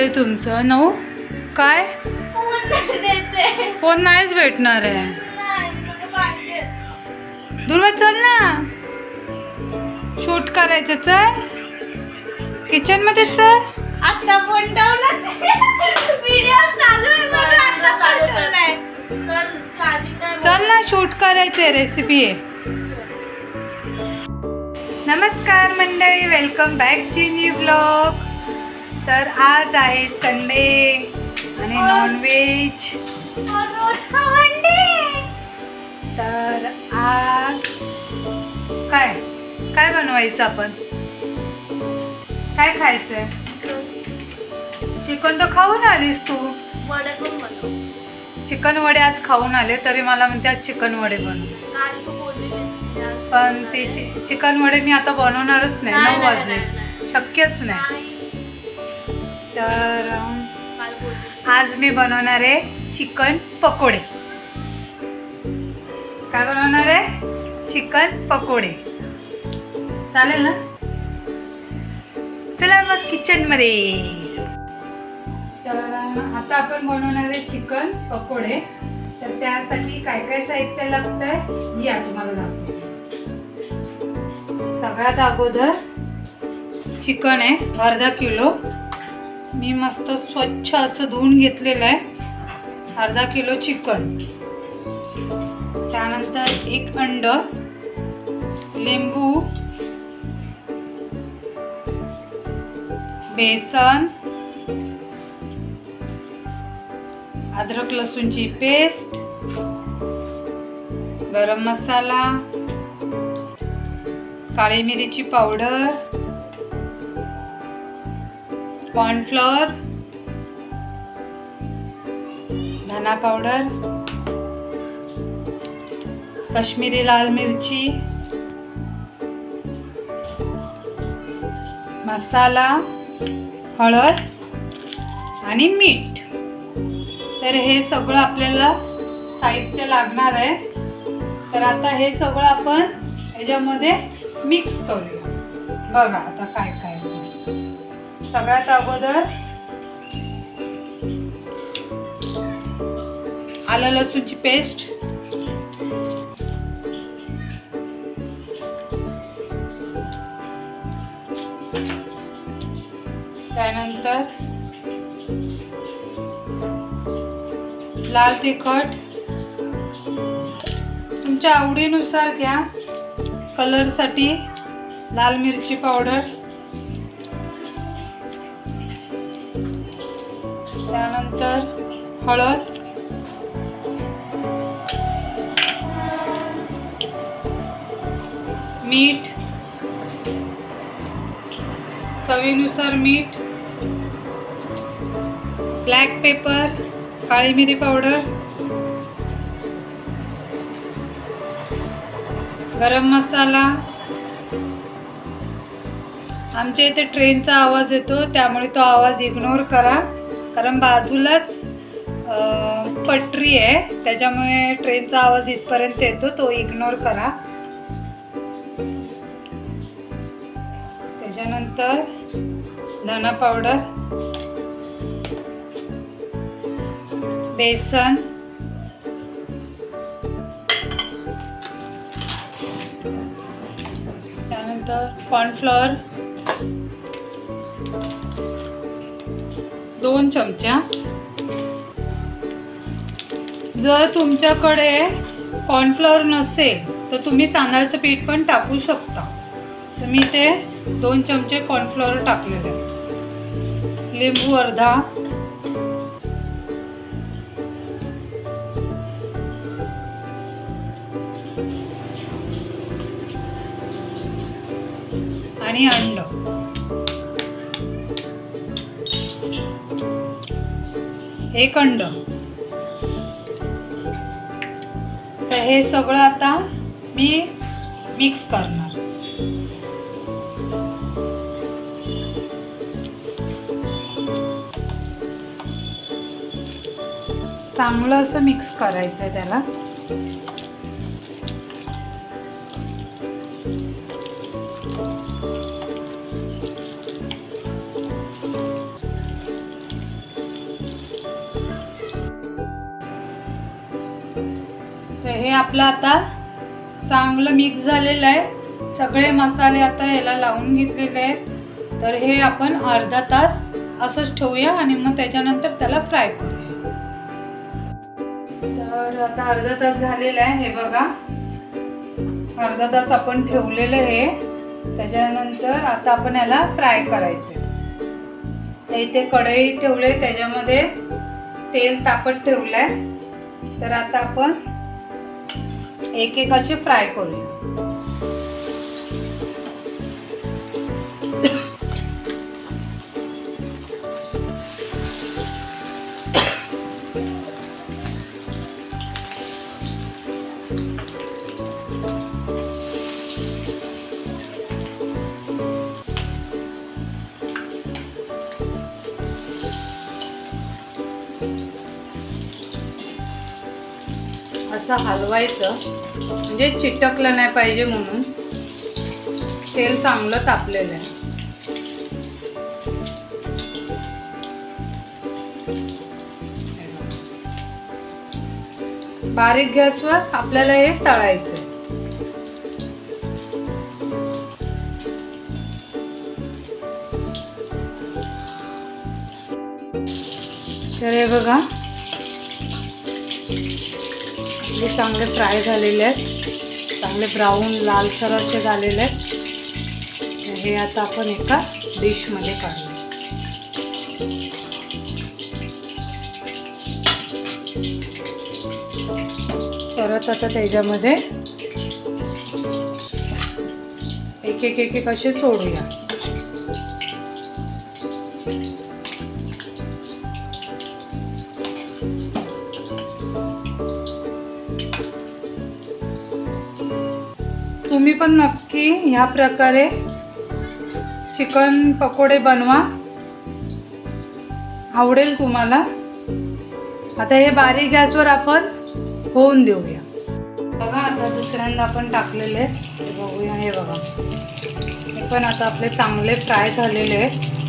आहे तुमचं. नऊ? काय? फोन देते. फोन नाहीच भेटणार आहे. दुर्वा चल ना. शूट करायचं चल. किचनमध्ये चल आता फोन चालू ना शूट करायचंय रेसिपी आहे नमस्कार मंडळी welcome back to new blog तर आज आहे संडे आणि नॉनव्हेज तर आज काय? काय बनवायचं आपण? काय खायचंय? चिकन तर खाऊन आलीस तू. चिकन वडे आज खाऊन आले तरी मला म्हणते आज चिकन वडे बनव. पण ते चि- चिकन वडे मी आता बनवणारच नाही नऊ वाजले. शक्यच नाही. तर आज मी बनवणार आहे चिकन पकोडे. काय बनवणार आहे? चिकन पकोडे. चालेल ना? चला मग किचनमध्ये. तर आता आपण बनवणार आहे चिकन पकोडे. तर त्यासाठी काय काय साहित्य लागतंय या तुम्हाला दाखवते. सगळ्यात अगोदर चिकन आहे अर्धा किलो. मी मस्त स्वच्छ असं धुवून घेतलेलं आहे. अर्धा किलो चिकन. त्यानंतर एक अंड लिंबू बेसन अद्रक लसूणची पेस्ट गरम मसाला काळी मिरीची पावडर कॉर्नफ्लॉवर धना पावडर कश्मीरी लाल मिरची मसाला हळद आणि मीठ. तर हे सगळं आपल्याला साहित्य लागणार आहे. तर आता हे सगळं आपण ह्याच्यामध्ये मिक्स करूया. बघा आता काय काय सगळ्यात अगोदर आलं लसूणची पेस्ट. त्यानंतर लाल तिखट. तुमच्या आवडीनुसार घ्या. कलरसाठी लाल मिरची पावडर. हळद. मीठ. चवीनुसार मीठ. ब्लॅक पेपर काळी मिरी पावडर. गरम मसाला. आमच्या इथे ट्रेनचा आवाज येतो त्यामुळे तो आवाज इग्नोर करा. कारण बाजूलाच पटरी आहे. त्याच्यामुळे ट्रेनचा आवाज इथपर्यंत येतो. तो इग्नोर करा. त्याच्यानंतर धना पावडर बेसन त्यानंतर कॉर्नफ्लॉवर दोन चमचा जर तुमच्याकडे कॉर्नफ्लॉवर नसेल तर तुम्ही तांदळाचं पीठ पण टाकू शकता. तर मी ते दोन चमचे कॉर्नफ्लॉवर टाकलेले आहेत. लिंबू अर्धा. आणि अंड. एक अंड. हे सगळं आता मी मिक्स करणार. चांगलं असं मिक्स करायचं आहे त्याला. हे आपलं आता चांगलं मिक्स झालेलं आहे. सगळे मसाले आता याला लावून घेतलेले आहेत. तर हे आपण अर्धा तास असंच ठेवूया आणि मग त्याच्यानंतर त्याला फ्राय करूया. तर आता अर्धा तास झालेला आहे हे बघा. अर्धा तास आपण ठेवलेलं हे त्याच्यानंतर आता आपण याला फ्राय करायचं तर इथे कढई ठेवले त्याच्यामध्ये तेल तापत ठेवलंय. तर आता आपण एक एक असे फ्राय करूया. असं हलवायचं. म्हणजे चिटकलं नाही पाहिजे म्हणून. तेल चांगलं तापलेलं आहे. बारीक गॅसवर आपल्याला हे तळायचं आहे. तर हे बघा. हे चांगले फ्राय झालेले आहेत. चांगले ब्राऊन लालसर असे झालेले आहेत. हे आता आपण एका डिशमध्ये काढूया. परत आता त्याच्यामध्ये एक एक एक एक असे सोडूया. पण नक्की ह्या प्रकारे चिकन पकोडे बनवा. आवडेल तुम्हाला. आता हे बारीक गॅसवर आपण होऊन देऊया. बघा आता दुसऱ्यांदा आपण टाकलेले आहेत. बघूया हे बघा. हे पण आता आपले चांगले फ्राय झालेले आहेत.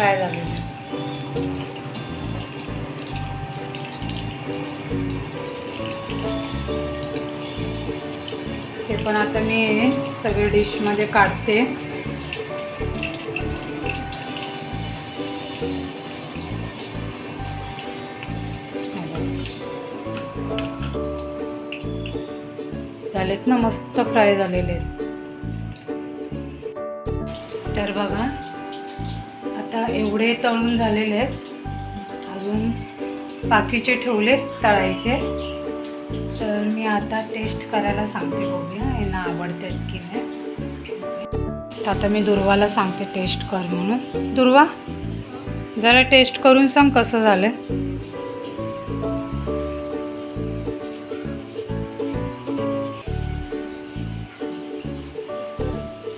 फ्राय झालेलं हे पण आता मी सगळे डिशमध्ये काढते. झालेत ना मस्त फ्राय झालेले. आहेत तर बघा आता एवढे तळून झालेले आहेत. अजून बाकीचे ठेवले तळायचे. तर मी आता टेस्ट करायला सांगते बघूया यांना आवडतात की नाही. आता मी दुर्वाला सांगते टेस्ट कर म्हणून. दुर्वा जरा टेस्ट करून सांग कसं झालं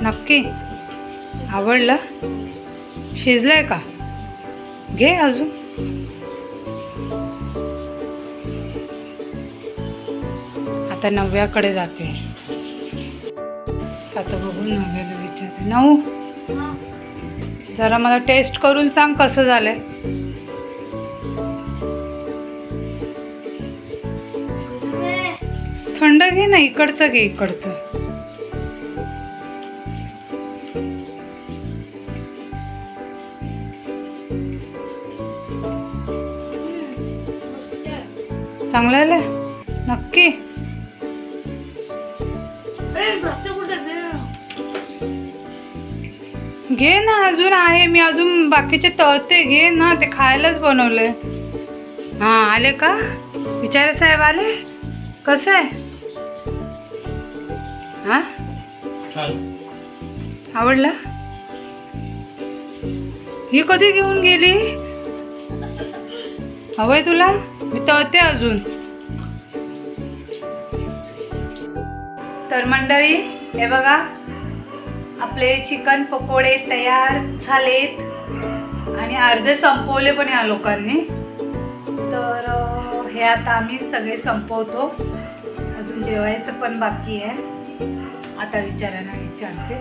नक्की? आवडलं? शिजलंय का? घे अजून. आता नव्याकडे जाते. आता बघून नव्याला विचारते. नऊ जरा मला टेस्ट करून सांग कसं झालंय. थंड घे ना इकडचं घे इकडचं. चांगलं आलं? नक्की. घे ना अजून आहे. मी अजून बाकीचे तळते. घे ना ते खायलाच बनवलंय. हा आले का? विचारे साहेब आले? कसं आहे? हा? आवडलं? ही कधी घेऊन गेली? हवंय तुला? मी तळते अजून. तर मंडळी हे बघा आपले चिकन पकोडे तयार झालेत आणि अर्धे संपवले पण या लोकांनी. तर हे आता आम्ही सगळे संपवतो. अजून जेवायचं पण बाकी आहे. आता विचारायला विचारते.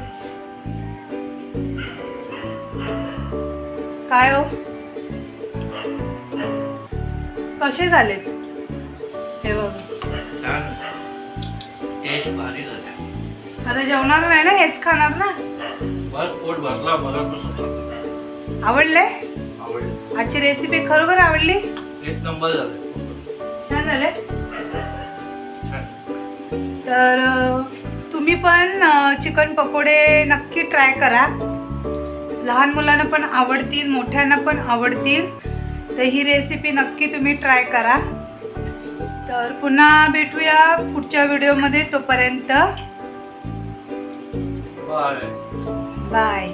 काय हो? कसे झालेत? हे बघ. आता जेवणार नाही ना? हेच खाणार ना? आवडले. आजची रेसिपी खरोखर आवडली? एक नंबर झालं. छान झाले? तर तुम्ही पण चिकन पकोडे नक्की ट्राय करा. लहान मुलांना पण आवडतील मोठ्यांना पण आवडतील. तर ही रेसिपी नक्की तुम्ही ट्राय करा. तर पुन्हा भेटूया पुढच्या व्हिडिओमध्ये तोपर्यंत. Bye bye